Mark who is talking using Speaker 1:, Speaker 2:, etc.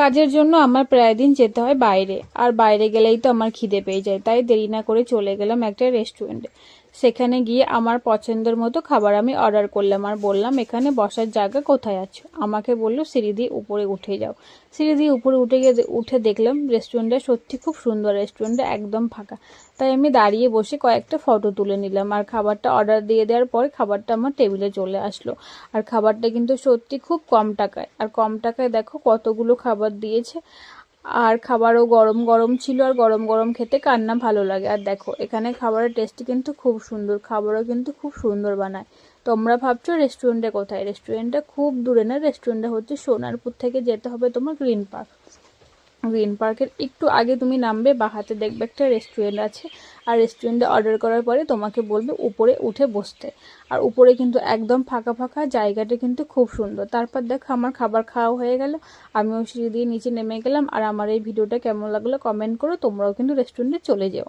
Speaker 1: কাজের জন্য আমার প্রায় দিন যেতে হয় বাইরে। আর বাইরে গেলেই তো আমার খিদে পেয়ে যায়। তাই দেরি না করে চলে গেলাম একটা রেস্টুরেন্টে সেখানে গিয়ে আমার পছন্দের মতো খাবার আমি অর্ডার করলাম আর বললাম, এখানে বসার জায়গা কোথায় আছে? আমাকে বলল, সিঁড়ি দিয়ে উপরে উঠে যাও। সিঁড়ি দিয়ে উপরে উঠে গিয়ে উঠে দেখলাম রেস্টুরেন্টটা সত্যি খুব সুন্দর রেস্টুরেন্টটা একদম ফাঁকা। তাই আমি দাঁড়িয়ে বসে কয়েকটা ফটো তুলে নিলাম আর খাবারটা অর্ডার দিয়ে দেওয়ার পর খাবারটা আমার টেবিলে চলে আসলো। আর খাবারটা কিন্তু সত্যি খুব কম টাকায়। আর কম টাকায় দেখো কতগুলো খাবার দিয়েছে। আর খাবারও গরম গরম ছিল আর গরম গরম খেতে কার না ভালো লাগে। আর দেখো, এখানে খাবারের টেস্টটি কিন্তু খুব সুন্দর, খাবারও কিন্তু খুব সুন্দর বানায়। তোমরা ভাবছ রেস্টুরেন্টে কোথায়? রেস্টুরেন্টটা খুব দূরে না? রেস্টুরেন্টটা হচ্ছে সোনারপুর থেকে যেতে হবে তোমার গ্রিন পার্ক গ্রিন পার্কের একটু আগে তুমি নামবে বা হাতে দেখবে একটা রেস্টুরেন্ট আছে। আর রেস্টুরেন্টে অর্ডার করার পরে তোমাকে বলবে উপরে উঠে বসতে। আর উপরে কিন্তু একদম ফাঁকা ফাঁকা, জায়গাটা কিন্তু খুব সুন্দর। তারপর দেখো আমার খাবার খাওয়া হয়ে গেল। আমিও সিঁড়ি দিয়ে নিচে নেমে গেলাম। আর আমার এই ভিডিওটা কেমন লাগল কমেন্ট করো। তোমরাও কিন্তু রেস্টুরেন্টে চলে যেও।